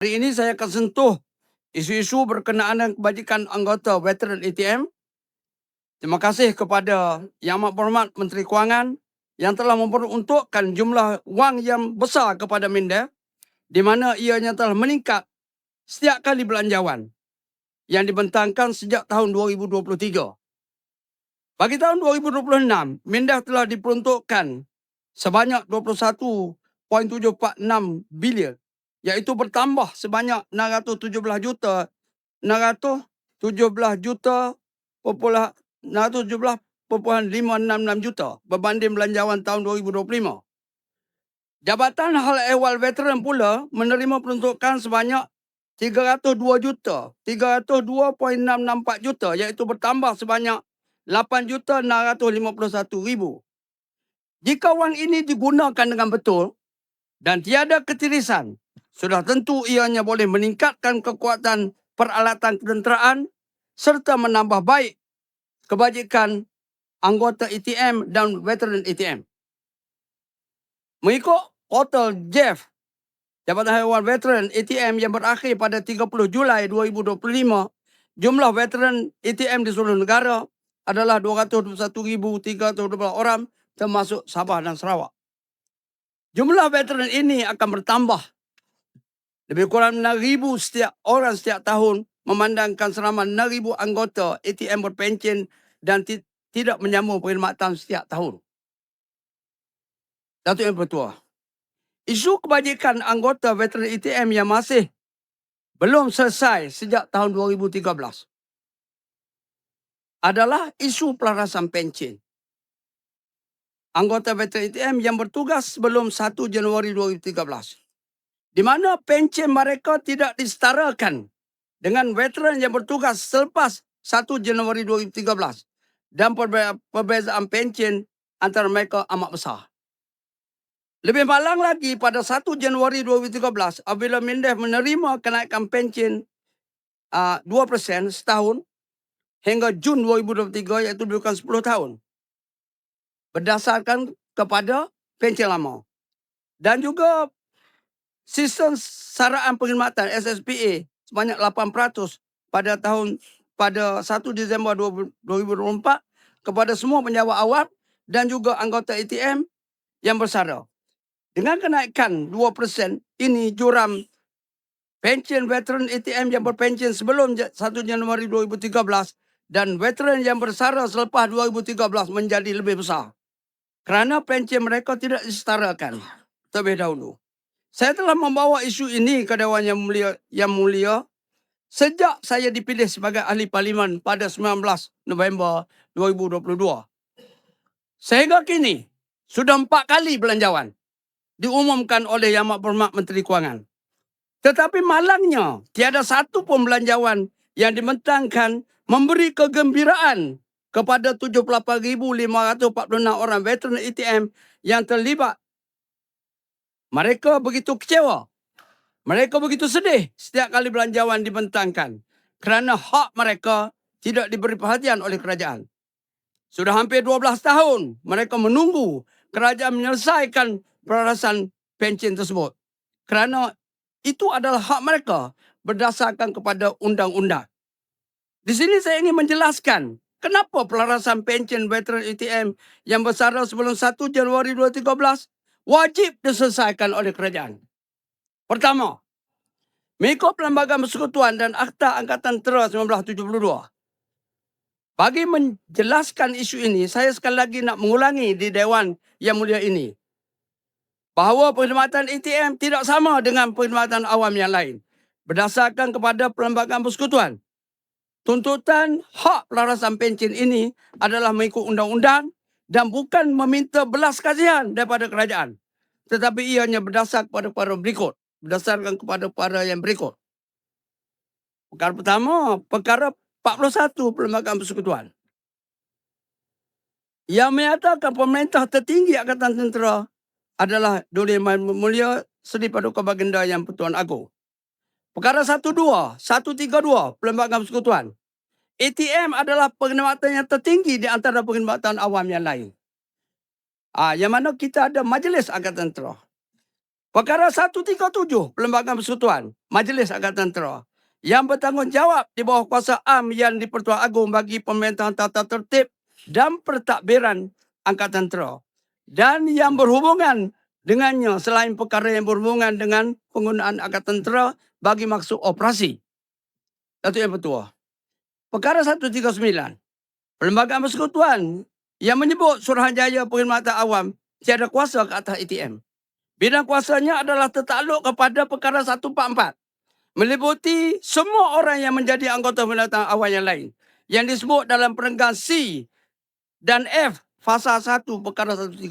Hari ini saya akan sentuh isu-isu berkenaan dengan kebajikan anggota veteran ATM. Terima kasih kepada Yang Amat Berhormat Menteri Kewangan yang telah memperuntukkan jumlah wang yang besar kepada Minda di mana ianya telah meningkat setiap kali belanjawan yang dibentangkan sejak tahun 2023. Bagi tahun 2026, Minda telah diperuntukkan sebanyak 21.746 bilion iaitu bertambah sebanyak 617 juta 617 juta populah 617.566 juta berbanding belanjawan tahun 2025. Jabatan Hal Ehwal Veteran pula menerima peruntukan sebanyak 302 juta 302.664 juta iaitu bertambah sebanyak 8 juta 651 ribu. Jika wang ini digunakan dengan betul dan tiada ketirisan, sudah tentu ianya boleh meningkatkan kekuatan peralatan ketenteraan serta menambah baik kebajikan anggota ATM dan veteran ATM. Mengikut portal Jeff, Jabatan Haiwan Veteran ATM yang berakhir pada 30 Julai 2025, jumlah veteran ATM di seluruh negara adalah 221,312 orang termasuk Sabah dan Sarawak. Jumlah veteran ini akan bertambah lebih kurang 6,000 setiap orang setiap tahun memandangkan selama 6,000 anggota ATM berpencen dan ti- tidak menyambung perkhidmatan setiap tahun. Datuk Yang Pertua, isu kebajikan anggota veteran ATM yang masih belum selesai sejak tahun 2013 adalah isu pelarasan pencen. Anggota veteran ATM yang bertugas sebelum 1 Januari 2013 di mana pencen mereka tidak disetarakan dengan veteran yang bertugas selepas 1 Januari 2013 dan perbe- perbezaan pencen antara mereka amat besar. Lebih malang lagi pada 1 Januari 2013 apabila Mindef menerima kenaikan pencen uh, 2% setahun hingga Jun 2023 iaitu bukan 10 tahun. Berdasarkan kepada pencen lama. Dan juga sistem saraan perkhidmatan SSPA sebanyak 8% pada tahun pada 1 Disember 2024 kepada semua penjawat awam dan juga anggota ATM yang bersara. Dengan kenaikan 2% ini juram pension veteran ATM yang berpension sebelum 1 Januari 2013 dan veteran yang bersara selepas 2013 menjadi lebih besar. Kerana pension mereka tidak disetarakan terlebih dahulu. Saya telah membawa isu ini ke Dewan Yang Mulia, Yang Mulia sejak saya dipilih sebagai ahli parlimen pada 19 November 2022. Sehingga kini, sudah empat kali belanjawan diumumkan oleh Yang Berhormat Menteri Kewangan. Tetapi malangnya, tiada satu pun belanjawan yang dimentangkan memberi kegembiraan kepada 78,546 orang veteran ATM yang terlibat mereka begitu kecewa. Mereka begitu sedih setiap kali belanjawan dibentangkan. Kerana hak mereka tidak diberi perhatian oleh kerajaan. Sudah hampir 12 tahun mereka menunggu kerajaan menyelesaikan perarasan pension tersebut. Kerana itu adalah hak mereka berdasarkan kepada undang-undang. Di sini saya ingin menjelaskan kenapa pelarasan pension veteran ATM yang bersara sebelum 1 Januari 2013 wajib diselesaikan oleh kerajaan. Pertama, mengikut Perlembagaan Persekutuan dan Akta Angkatan Tera 1972. Bagi menjelaskan isu ini, saya sekali lagi nak mengulangi di Dewan Yang Mulia ini. Bahawa perkhidmatan ATM tidak sama dengan perkhidmatan awam yang lain. Berdasarkan kepada Perlembagaan Persekutuan. Tuntutan hak pelarasan pencen ini adalah mengikut undang-undang dan bukan meminta belas kasihan daripada kerajaan. Tetapi ianya berdasar kepada para berikut. Berdasarkan kepada para yang berikut. Perkara pertama, perkara 41 Perlembagaan Persekutuan. Yang menyatakan pemerintah tertinggi Angkatan Tentera adalah Duli Mulia Seri Paduka Baginda Yang Pertuan Agong. Perkara 12, 132 Perlembagaan Persekutuan. ATM adalah perkhidmatan yang tertinggi di antara perkhidmatan awam yang lain. Ah, yang mana kita ada Majlis Angkatan Tentera. Perkara 137 Perlembagaan Persekutuan Majlis Angkatan Tentera yang bertanggungjawab di bawah kuasa am yang di-Pertuan Agong bagi pemerintahan tata tertib dan pertakbiran Angkatan Tentera dan yang berhubungan dengannya selain perkara yang berhubungan dengan penggunaan Angkatan Tentera bagi maksud operasi. Datuk Yang Pertua. Perkara 139. Perlembagaan Persekutuan yang menyebut Suruhanjaya Perkhidmatan Awam tiada kuasa ke atas ATM. Bidang kuasanya adalah tertakluk kepada perkara 144. Meliputi semua orang yang menjadi anggota pendatang awal yang lain. Yang disebut dalam perenggan C dan F fasa 1 perkara 132.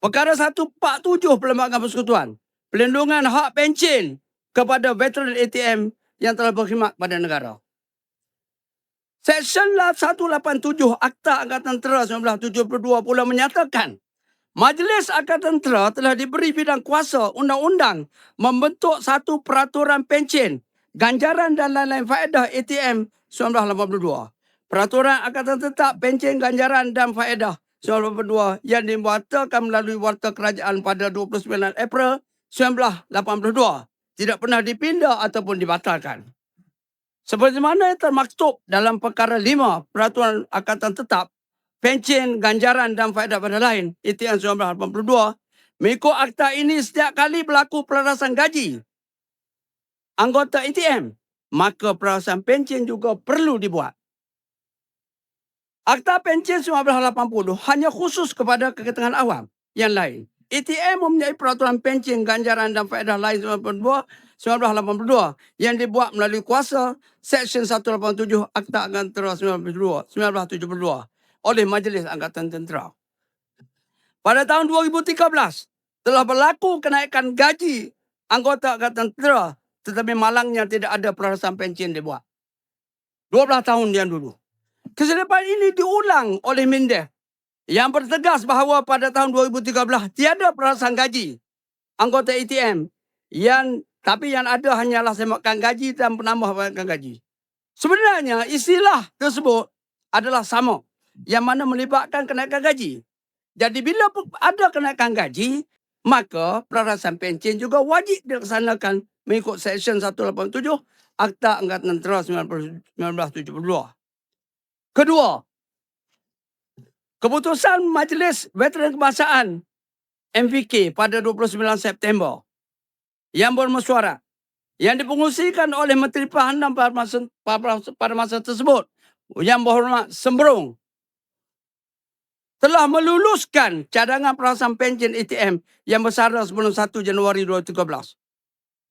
Perkara 147 Perlembagaan Persekutuan. Pelindungan hak pencen kepada veteran ATM yang telah berkhidmat pada negara. Seksyen 187 Akta Angkatan Tentera 1972 pula menyatakan Majlis Angkatan Tentera telah diberi bidang kuasa undang-undang membentuk satu peraturan pencen, ganjaran dan lain-lain faedah ATM 1982. Peraturan Angkatan Tetap Pencen Ganjaran dan Faedah 1982 yang dibuatakan melalui Warta Kerajaan pada 29 April 1982 tidak pernah dipindah ataupun dibatalkan. Seperti mana yang termaktub dalam perkara 5 Peraturan Angkatan Tetap pencen, ganjaran dan faedah pada lain. Yang 1982. Mengikut akta ini setiap kali berlaku pelarasan gaji anggota ATM, maka pelarasan pencen juga perlu dibuat. Akta pencen 1980 hanya khusus kepada keketengan awam yang lain. ATM mempunyai peraturan pencen, ganjaran dan faedah lain 1982, 1982 yang dibuat melalui kuasa Seksyen 187 Akta Angkatan Tentera 1972, 1972 oleh Majlis Angkatan Tentera. Pada tahun 2013, telah berlaku kenaikan gaji anggota Angkatan Tentera tetapi malangnya tidak ada perasaan pencen dibuat. 12 tahun yang dulu. Kesilapan ini diulang oleh Mindef yang bertegas bahawa pada tahun 2013 tiada perasaan gaji anggota ATM yang tapi yang ada hanyalah semakan gaji dan penambahkan gaji. Sebenarnya istilah tersebut adalah sama yang mana melibatkan kenaikan gaji. Jadi bila ada kenaikan gaji, maka perarasan pencen juga wajib dilaksanakan mengikut Seksyen 187 Akta Angkatan Tentera 1972. Kedua, keputusan Majlis Veteran Kebangsaan MVK pada 29 September yang bermesuara yang dipengusikan oleh Menteri Pertahanan pada masa, pada masa tersebut yang berhormat Sembrong telah meluluskan cadangan perasaan pension ATM yang bersara sebelum 1 Januari 2013.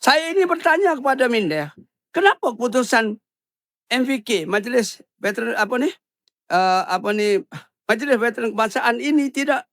Saya ini bertanya kepada Minda, kenapa keputusan MVK, Majlis Veteran apa ni? Uh, apa ni? Majlis Veteran Kebangsaan ini tidak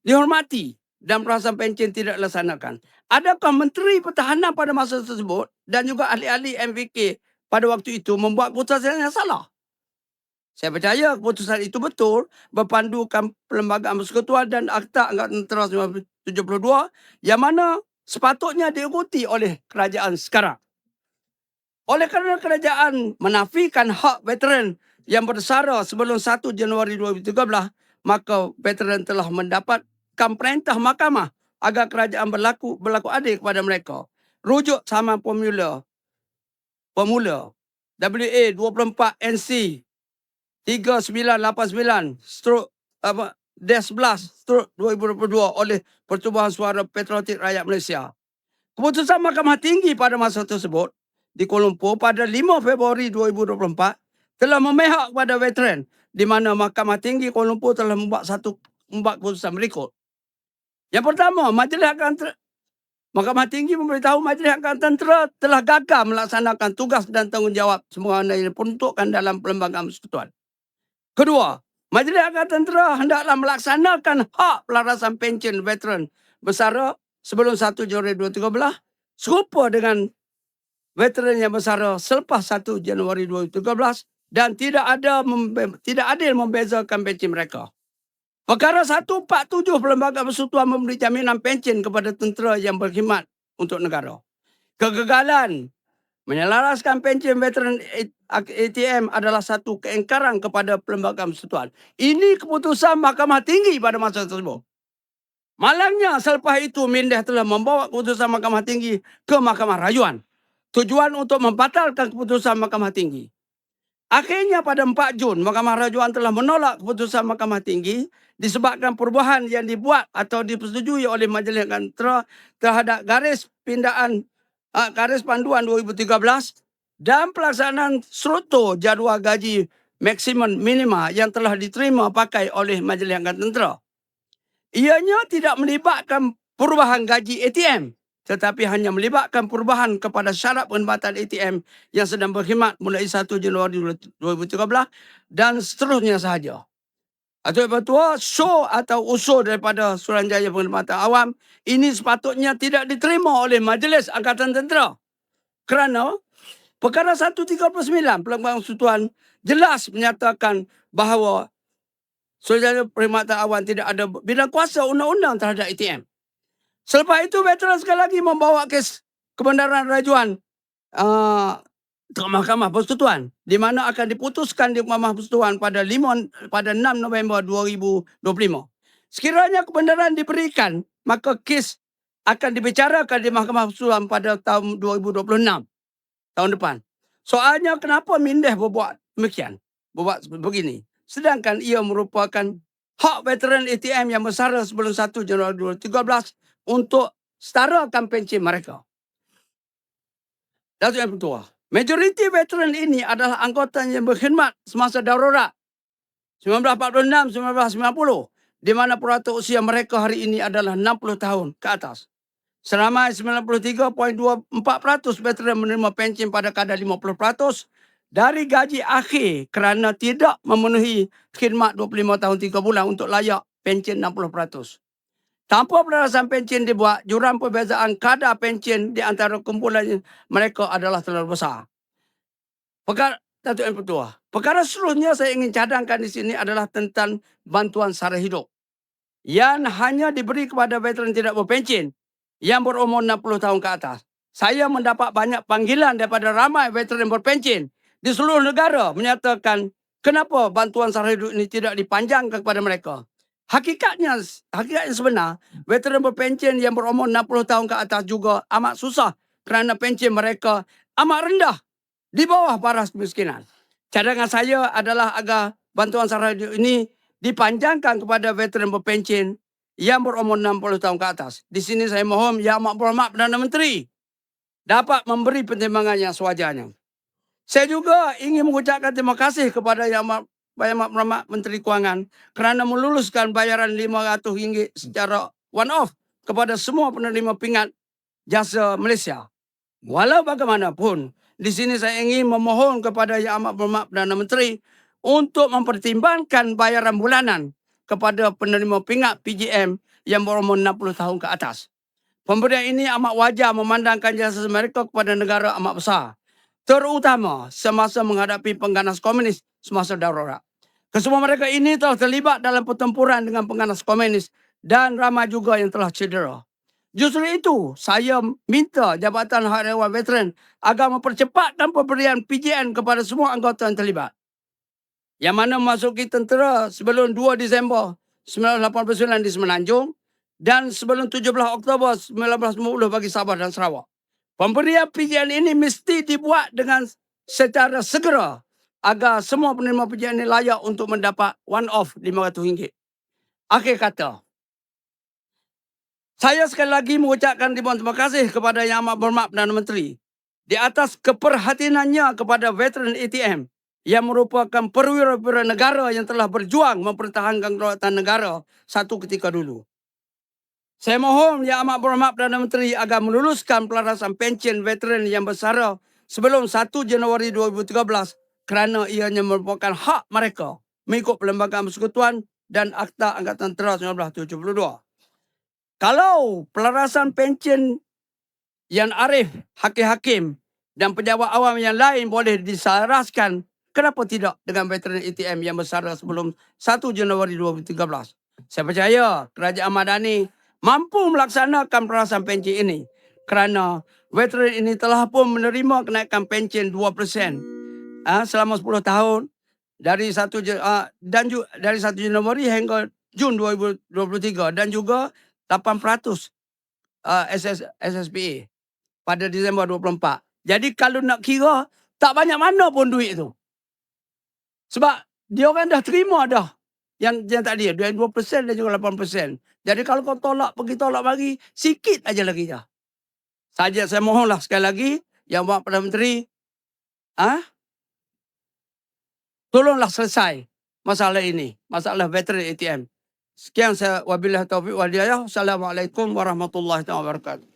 dihormati dan perasaan pension tidak dilaksanakan. Adakah Menteri Pertahanan pada masa tersebut dan juga ahli-ahli MVK pada waktu itu membuat keputusan yang salah? Saya percaya keputusan itu betul berpandukan Perlembagaan Persekutuan dan Akta Angkatan Tentera 1972 yang mana sepatutnya diikuti oleh kerajaan sekarang. Oleh kerana kerajaan menafikan hak veteran yang bersara sebelum 1 Januari 2013, maka veteran telah mendapatkan perintah mahkamah agar kerajaan berlaku berlaku adil kepada mereka. Rujuk sama formula formula WA 24 NC 3989 stroke apa Des 11 stroke 2022 oleh Pertubuhan Suara Patriotik Rakyat Malaysia. Keputusan Mahkamah Tinggi pada masa tersebut di Kuala Lumpur pada 5 Februari 2024 telah memihak kepada veteran di mana Mahkamah Tinggi Kuala Lumpur telah membuat satu membuat keputusan berikut. Yang pertama, Majlis akan Mahkamah Tinggi memberitahu Majlis Angkatan Tentera telah gagal melaksanakan tugas dan tanggungjawab semua yang diperuntukkan dalam Perlembagaan Persekutuan. Kedua, Majlis Angkatan Tentera hendaklah melaksanakan hak pelarasan pencen veteran bersara sebelum 1 Januari 2013 serupa dengan veteran yang bersara selepas 1 Januari 2013 dan tidak ada tidak adil membezakan pencen mereka. Perkara 147 Perlembagaan Persekutuan memberi jaminan pencen kepada tentera yang berkhidmat untuk negara. Kegagalan Menyelaraskan pencen veteran ATM adalah satu keengkaran kepada Perlembagaan Persekutuan. Ini keputusan Mahkamah Tinggi pada masa tersebut. Malangnya selepas itu Mindeh telah membawa keputusan Mahkamah Tinggi ke Mahkamah Rayuan. Tujuan untuk membatalkan keputusan Mahkamah Tinggi. Akhirnya pada 4 Jun, Mahkamah Rayuan telah menolak keputusan Mahkamah Tinggi disebabkan perubahan yang dibuat atau dipersetujui oleh Majlis Kantara terhadap garis pindaan uh, garis panduan 2013 dan pelaksanaan struktur jadual gaji maksimum minima yang telah diterima pakai oleh Majlis Angkatan Tentera. Ianya tidak melibatkan perubahan gaji ATM tetapi hanya melibatkan perubahan kepada syarat penempatan ATM yang sedang berkhidmat mulai 1 Januari 2013 dan seterusnya sahaja. Atau Ketua, show atau usul daripada Suruhanjaya Penghormatan Awam ini sepatutnya tidak diterima oleh Majlis Angkatan Tentera. Kerana perkara 139 Pelanggan Sutuan jelas menyatakan bahawa Suruhanjaya Penghormatan Awam tidak ada bidang kuasa undang-undang terhadap ATM. Selepas itu veteran sekali lagi membawa kes kebenaran rajuan uh, ke Mahkamah Persekutuan di mana akan diputuskan di Mahkamah Persekutuan pada 5 pada 6 November 2025. Sekiranya kebenaran diberikan, maka kes akan dibicarakan di Mahkamah Persekutuan pada tahun 2026 tahun depan. Soalnya kenapa Mindeh berbuat demikian? Berbuat begini. Sedangkan ia merupakan hak veteran ATM yang besar sebelum 1 Januari 2013 untuk setarakan pencen mereka. Datuk Yang Pertua, majoriti veteran ini adalah anggota yang berkhidmat semasa darurat 1946-1990 di mana purata usia mereka hari ini adalah 60 tahun ke atas. Seramai 93.24% veteran menerima pencen pada kadar 50% dari gaji akhir kerana tidak memenuhi khidmat 25 tahun 3 bulan untuk layak pencen 60%. Tanpa pelarasan pencen dibuat, jurang perbezaan kadar pencen di antara kumpulan mereka adalah terlalu besar. Perkara, Datuk Yang Pertua, perkara seterusnya saya ingin cadangkan di sini adalah tentang bantuan sara hidup. Yang hanya diberi kepada veteran tidak berpencen yang berumur 60 tahun ke atas. Saya mendapat banyak panggilan daripada ramai veteran berpencen di seluruh negara menyatakan kenapa bantuan sara hidup ini tidak dipanjangkan kepada mereka. Hakikatnya, hakikatnya sebenar, veteran berpencen yang berumur 60 tahun ke atas juga amat susah kerana pencen mereka amat rendah di bawah baras kemiskinan. Cadangan saya adalah agar bantuan sara ini dipanjangkan kepada veteran berpencen yang berumur 60 tahun ke atas. Di sini saya mohon Yang Amat Berhormat Perdana Menteri dapat memberi pertimbangan yang sewajarnya. Saya juga ingin mengucapkan terima kasih kepada Yang Amat Bayar Mak Menteri Kewangan kerana meluluskan bayaran RM500 secara one off kepada semua penerima pingat jasa Malaysia. Walau bagaimanapun, di sini saya ingin memohon kepada Yang Amat Berhormat Perdana Menteri untuk mempertimbangkan bayaran bulanan kepada penerima pingat PGM yang berumur 60 tahun ke atas. Pemberian ini amat wajar memandangkan jasa mereka kepada negara amat besar. Terutama semasa menghadapi pengganas komunis semasa darurat. Kesemua mereka ini telah terlibat dalam pertempuran dengan pengganas komunis dan ramai juga yang telah cedera. Justru itu, saya minta Jabatan Hak Rewan Veteran agar mempercepatkan pemberian PJN kepada semua anggota yang terlibat. Yang mana memasuki tentera sebelum 2 Disember 1989 di Semenanjung dan sebelum 17 Oktober 1950 bagi Sabah dan Sarawak. Pemberian PJN ini mesti dibuat dengan secara segera agar semua penerima pujian ini layak untuk mendapat one off RM500. Akhir kata, saya sekali lagi mengucapkan terima kasih kepada Yang Amat Berhormat Perdana Menteri di atas keperhatiannya kepada veteran ATM yang merupakan perwira-perwira negara yang telah berjuang mempertahankan kedaulatan negara satu ketika dulu. Saya mohon Yang Amat Berhormat Perdana Menteri agar meluluskan pelarasan pencen veteran yang bersara sebelum 1 Januari 2013 kerana ianya merupakan hak mereka mengikut Perlembagaan Persekutuan dan Akta Angkatan Tentera 1972. Kalau pelarasan pencen yang arif, hakim-hakim dan pejabat awam yang lain boleh diselaraskan, kenapa tidak dengan veteran ATM yang besar sebelum 1 Januari 2013? Saya percaya Kerajaan Madani mampu melaksanakan pelarasan pencen ini kerana veteran ini telah pun menerima kenaikan pencen 2% uh, selama 10 tahun dari satu uh, dan ju, dari 1 Januari hingga Jun 2023 dan juga 800 uh, SS, SSPA pada Disember 24. Jadi kalau nak kira tak banyak mana pun duit tu. Sebab dia orang dah terima dah yang yang tadi 22% dan juga 8%. Jadi kalau kau tolak pergi tolak bagi sikit aja lagi dah. Saja saya mohonlah sekali lagi yang Pak Perdana Menteri ah tolonglah selesai masalah ini, masalah veteran ATM. Sekian saya wabillahi taufiq wal hidayah. Assalamualaikum warahmatullahi wabarakatuh.